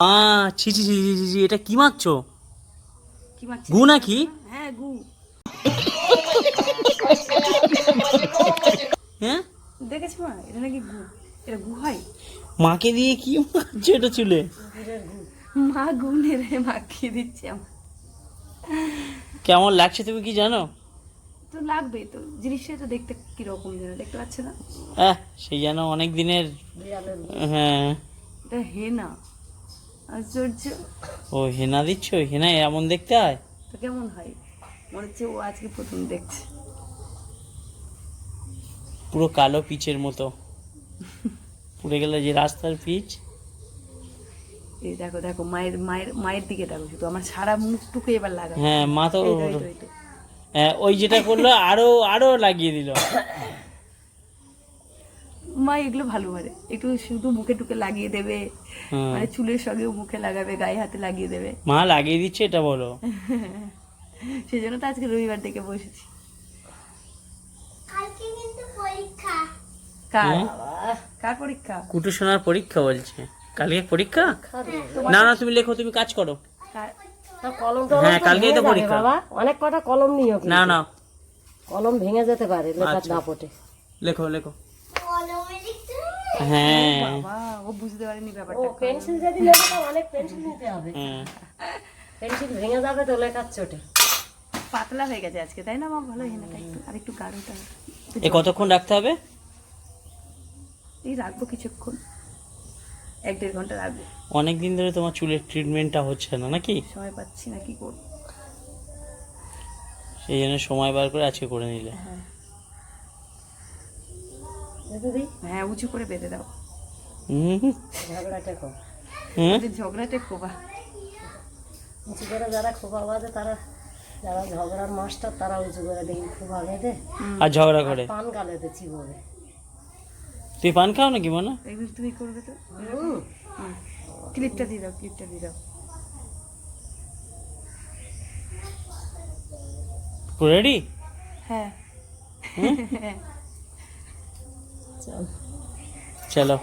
আ ছি ছি ছি ছি, ছি, এটা কি মাখছো কি মারছিস? গু নাকি? হ্যাঁ গু। হ্যাঁ? দেখেছ মা? এটা নাকি গু। এটা গু হয়? মাকে দিয়ে কি মাখছো এটা চুলে? মা গু নেড়ে মাখিয়ে দিচ্ছে আমার। কেমন লাগছে তুমি কি জানো? তো লাগবেই তো। জিনিসটা তো দেখতে কীরকম যেন দেখতে পাচ্ছে না? আহ সেই যেন অনেক দিনের হ্যাঁ। এটা হেনা। আশ্চর্য। ও হেনা দিচ্ছ হেনা এমন দেখতে হয়? তো কেমন হয়? মনে হচ্ছে ও আজকে প্রথম দেখছে। পুরো কালো পিচের মতো। পুড়ে গেলে যে রাস্তার পিচ। এই দেখো দেখো মায়ের মায়ের মায়ের দিকে দেখো শুধু আমার সারা মুখটুকু এবার লাগা। হ্যাঁ মা তো। হ্যাঁ, ওই যেটা করল আরও আরও লাগিয়ে দিল। মা এগুলো ভালো পারে একটু শুধু মুখে টুকে লাগিয়ে দেবে মানে চুলের সঙ্গেও মুখে লাগাবে গায়ে হাতে লাগিয়ে দেবে। মা লাগিয়ে দিচ্ছে এটা বলো। সেই জন্য তো আজকে রবিবার থেকে বসেছি। কার? কার পরীক্ষা? কুটু সোনার পরীক্ষা বলছে। কালকে পরীক্ষা? না না তুমি লেখো তুমি কাজ করো। কলম হ্যাঁ কালকেই তো পরীক্ষা। বাবা। অনেক কটা কলম নিও। না না। কলম ভেঙে যেতে পারে লেখার আচ্ছা। দাপটে। লেখো লেখো। হ্যাঁ। বাবা ও বুঝতে পারেনি ও ব্যাপারটা পেন্সিল যদি লেখো তো অনেক পেন্সিল নিতে হবে। পেন্সিল ভেঙে যাবে তো লেখার চোটে পাতলা হয়ে গেছে আজকে তাই না মা? ভালো হেনাটা একটু আর একটু গাঢ়টা এ কতক্ষণ রাখতে হবে? এই রাখব কিছুক্ষণ। এক দেড় ঘণ্টা রাখব। অনেক দিন ধরে তোমার চুলের ট্রিটমেন্টটা হচ্ছে না নাকি? সময় পাচ্ছি না কি করব? সেই জন্য সময় বার করে আজকে করে নিলে। হ্যাঁ। হ্যাঁ উঁচু করে বেঁধে দাও। হুম। ঝগড়াটা খোবা উঁচু করে যারা খোপা বাঁধে তারা যারা ঝগড়ার মাস্টার তারা উঁচু করে দেখি খোপা বেঁধে। আর ঝগড়া করে? পান গালেতে চিবোবে তুই পান খাও নাকি মনে? একদিন তুমি করবে তো। ক্লিপটা দিয়ে দাও ক্লিপটা দিয়ে দাও। রেডি? হ্যাঁ। চল চলো